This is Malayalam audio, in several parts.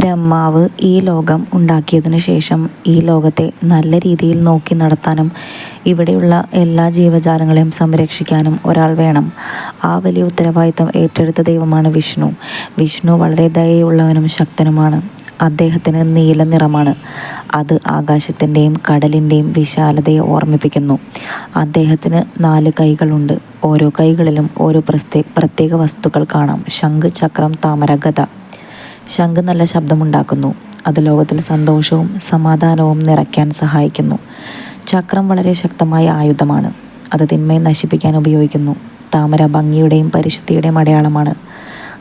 ബ്രഹ്മാവ് ഈ ലോകം ഉണ്ടാക്കിയതിനു ശേഷം ഈ ലോകത്തെ നല്ല രീതിയിൽ നോക്കി നടത്താനും ഇവിടെയുള്ള എല്ലാ ജീവജാലങ്ങളെയും സംരക്ഷിക്കാനും ഒരാൾ വേണം. ആ വലിയ ഉത്തരവാദിത്തം ഏറ്റെടുത്ത ദൈവമാണ് വിഷ്ണു. വിഷ്ണു വളരെ ദയയുള്ളവനും ശക്തനുമാണ്. അദ്ദേഹത്തിന് നീല നിറമാണ്. അത് ആകാശത്തിന്റെയും കടലിന്റെയും വിശാലതയെ ഓർമ്മിപ്പിക്കുന്നു. അദ്ദേഹത്തിന് നാല് കൈകളുണ്ട്. ഓരോ കൈകളിലും ഓരോ പ്രത്യേക വസ്തുക്കൾ കാണാം. ശംഖ് ചക്രം താമര ഗത ശംഖ് നല്ല ശബ്ദമുണ്ടാക്കുന്നു. അത് ലോകത്തിൽ സന്തോഷവും സമാധാനവും നിറയ്ക്കാൻ സഹായിക്കുന്നു. ചക്രം വളരെ ശക്തമായ ആയുധമാണ്. അത് തിന്മയെ നശിപ്പിക്കാൻ ഉപയോഗിക്കുന്നു. താമര ഭംഗിയുടെയും പരിശുദ്ധിയുടെയും അടയാളമാണ്.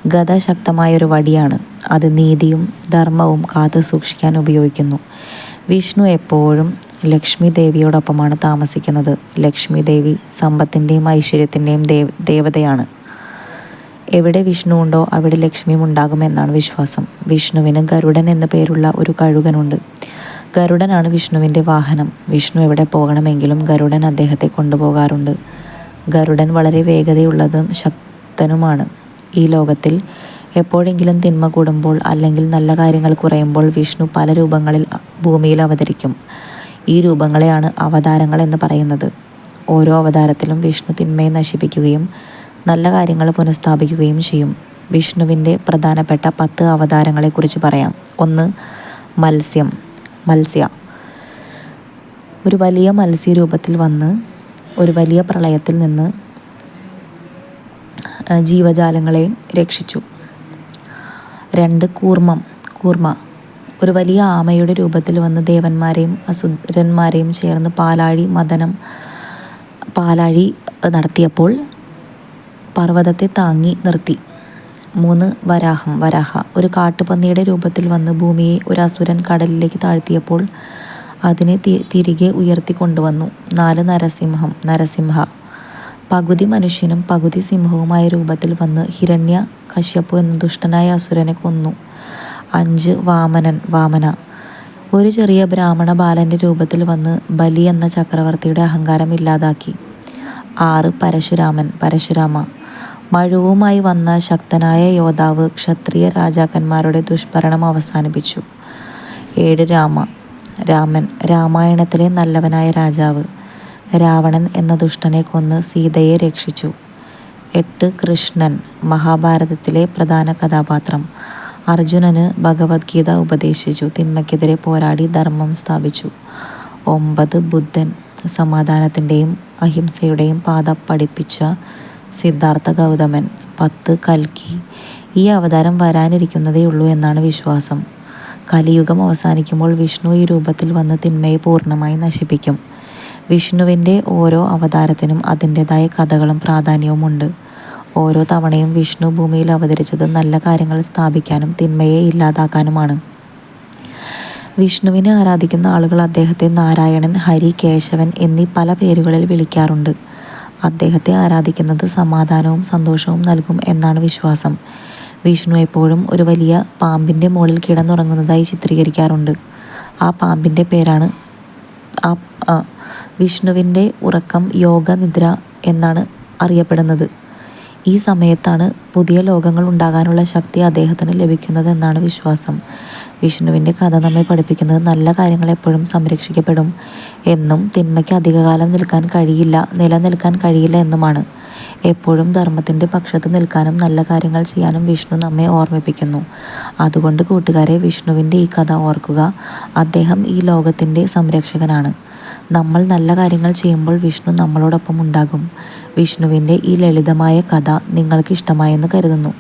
ഗത ശക്തമായൊരു വടിയാണ്. അത് നീതിയും ധർമ്മവും കാത്തു സൂക്ഷിക്കാൻ ഉപയോഗിക്കുന്നു. വിഷ്ണു എപ്പോഴും ലക്ഷ്മി ദേവിയോടൊപ്പമാണ് താമസിക്കുന്നത്. ലക്ഷ്മി ദേവി സമ്പത്തിന്റെയും ഐശ്വര്യത്തിന്റെയും ദേവ ദേവതയാണ്. എവിടെ വിഷ്ണു ഉണ്ടോ അവിടെ ലക്ഷ്മിയും ഉണ്ടാകുമെന്നാണ് വിശ്വാസം. വിഷ്ണുവിന് ഗരുഡൻ എന്ന പേരുള്ള ഒരു കഴുകനുണ്ട്. ഗരുഡനാണ് വിഷ്ണുവിന്റെ വാഹനം. വിഷ്ണു എവിടെ പോകണമെങ്കിലും ഗരുഡൻ അദ്ദേഹത്തെ കൊണ്ടുപോകാറുണ്ട്. ഗരുഡൻ വളരെ വേഗതയുള്ളതും ശക്തനുമാണ്. ഈ ലോകത്തിൽ എപ്പോഴെങ്കിലും തിന്മ കൂടുമ്പോൾ അല്ലെങ്കിൽ നല്ല കാര്യങ്ങൾ കുറയുമ്പോൾ വിഷ്ണു പല രൂപങ്ങളിൽ ഭൂമിയിൽ അവതരിക്കും. ഈ രൂപങ്ങളെയാണ് അവതാരങ്ങൾ എന്ന് പറയുന്നത്. ഓരോ അവതാരത്തിലും വിഷ്ണു തിന്മയെ നശിപ്പിക്കുകയും നല്ല കാര്യങ്ങൾ പുനഃസ്ഥാപിക്കുകയും ചെയ്യും. വിഷ്ണുവിന്റെ പ്രധാനപ്പെട്ട പത്ത് അവതാരങ്ങളെക്കുറിച്ച് പറയാം. ഒന്ന് മത്സ്യം. മത്സ്യ. ഒരു വലിയ മത്സ്യരൂപത്തിൽ വന്ന് ഒരു വലിയ പ്രളയത്തിൽ നിന്ന് ജീവജാലങ്ങളെ രക്ഷിച്ചു. രണ്ട് കൂർമ്മം. കൂർമ്മ. ഒരു വലിയ ആമയുടെ രൂപത്തിൽ വന്ന് ദേവന്മാരെയും അസുരന്മാരെയും ചേർന്ന് പാലാഴി മദനം പാലാഴി നടത്തിയപ്പോൾ പർവതത്തെ താങ്ങി നിർത്തി. മൂന്ന് വരാഹം. വരാഹ ഒരു കാട്ടുപന്നിയുടെ രൂപത്തിൽ വന്ന് ഭൂമിയെ ഒരു അസുരൻ കടലിലേക്ക് താഴ്ത്തിയപ്പോൾ അതിനെ തിരികെ ഉയർത്തി കൊണ്ടുവന്നു. നാല് നരസിംഹം. നരസിംഹ. പകുതി മനുഷ്യനും പകുതി സിംഹവുമായ രൂപത്തിൽ വന്ന് ഹിരണ്യ കശ്യപ്പു എന്ന ദുഷ്ടനായ അസുരനെ കൊന്നു. അഞ്ച് വാമനൻ. വാമന. ഒരു ചെറിയ ബ്രാഹ്മണ ബാലന്റെ രൂപത്തിൽ വന്ന് ബലി എന്ന ചക്രവർത്തിയുടെ അഹങ്കാരം ഇല്ലാതാക്കി. ആറ് പരശുരാമൻ. പരശുരാമ. മഴുവുമായി വന്ന ശക്തനായ യോദ്ധാവ് ക്ഷത്രിയ രാജാക്കന്മാരുടെ ദുഷ്ഭരണം അവസാനിപ്പിച്ചു. ഏഴ് രാമ രാമൻ രാമായണത്തിലെ നല്ലവനായ രാജാവ് രാവണൻ എന്ന ദുഷ്ടനെ കൊന്ന് സീതയെ രക്ഷിച്ചു. എട്ട് കൃഷ്ണൻ മഹാഭാരതത്തിലെ പ്രധാന കഥാപാത്രം. അർജുനന് ഭഗവത്ഗീത ഉപദേശിച്ചു. തിന്മയ്ക്കെതിരെ പോരാടി ധർമ്മം സ്ഥാപിച്ചു. ഒമ്പത് ബുദ്ധൻ സമാധാനത്തിന്റെയും അഹിംസയുടെയും പാത പഠിപ്പിച്ച സിദ്ധാർത്ഥ ഗൗതമൻ. പത്ത് കൽക്കി. ഈ അവതാരം വരാനിരിക്കുന്നതേ ഉള്ളൂ എന്നാണ് വിശ്വാസം. കലിയുഗം അവസാനിക്കുമ്പോൾ വിഷ്ണു ഈ രൂപത്തിൽ വന്ന് തിന്മയെ പൂർണമായി നശിപ്പിക്കും. വിഷ്ണുവിന്റെ ഓരോ അവതാരത്തിനും അതിന്റെതായ കഥകളും പ്രാധാന്യവുമുണ്ട്. ഓരോ തവണയും വിഷ്ണു ഭൂമിയിൽ അവതരിച്ചത് നല്ല കാര്യങ്ങൾ സ്ഥാപിക്കാനും തിന്മയെ ഇല്ലാതാക്കാനുമാണ്. വിഷ്ണുവിനെ ആരാധിക്കുന്ന ആളുകൾ അദ്ദേഹത്തെ നാരായണൻ ഹരി കേശവൻ എന്നീ പല പേരുകളിൽ വിളിക്കാറുണ്ട്. അദ്ദേഹത്തെ ആരാധിക്കുന്നത് സമാധാനവും സന്തോഷവും നൽകും എന്നാണ് വിശ്വാസം. വിഷ്ണു എപ്പോഴും ഒരു വലിയ പാമ്പിന്റെ മുകളിൽ കിടന്നുറങ്ങുന്നതായി ചിത്രീകരിക്കാറുണ്ട്. ആ പാമ്പിന്റെ പേരാണ് ആ വിഷ്ണുവിന്റെ ഉറക്കം യോഗ നിദ്ര എന്നാണ് അറിയപ്പെടുന്നത്. ഈ സമയത്താണ് പുതിയ ലോകങ്ങൾ ഉണ്ടാകാനുള്ള ശക്തി അദ്ദേഹത്തിന് ലഭിക്കുന്നതെന്നാണ് വിശ്വാസം. വിഷ്ണുവിന്റെ കഥ നമ്മെ പഠിപ്പിക്കുന്നത് നല്ല കാര്യങ്ങൾ എപ്പോഴും സംരക്ഷിക്കപ്പെടും എന്നും തിന്മയ്ക്ക് അധികകാലം നിൽക്കാൻ കഴിയില്ല നിലനിൽക്കാൻ കഴിയില്ല എന്നുമാണ്. എപ്പോഴും ധർമ്മത്തിന്റെ പക്ഷത്ത് നിൽക്കാനും നല്ല കാര്യങ്ങൾ ചെയ്യാനും വിഷ്ണു നമ്മെ ഓർമ്മിപ്പിക്കുന്നു. അതുകൊണ്ട് കൂട്ടുകാരെ വിഷ്ണുവിന്റെ ഈ കഥ ഓർക്കുക. അദ്ദേഹം ഈ ലോകത്തിന്റെ സംരക്ഷകനാണ്. നമ്മൾ നല്ല കാര്യങ്ങൾ ചെയ്യുമ്പോൾ വിഷ്ണു നമ്മളോടൊപ്പം ഉണ്ടാകും. വിഷ്ണുവിന്റെ ഈ ലളിതമായ കഥ നിങ്ങൾക്ക് ഇഷ്ടമായെന്ന് കരുതുന്നു.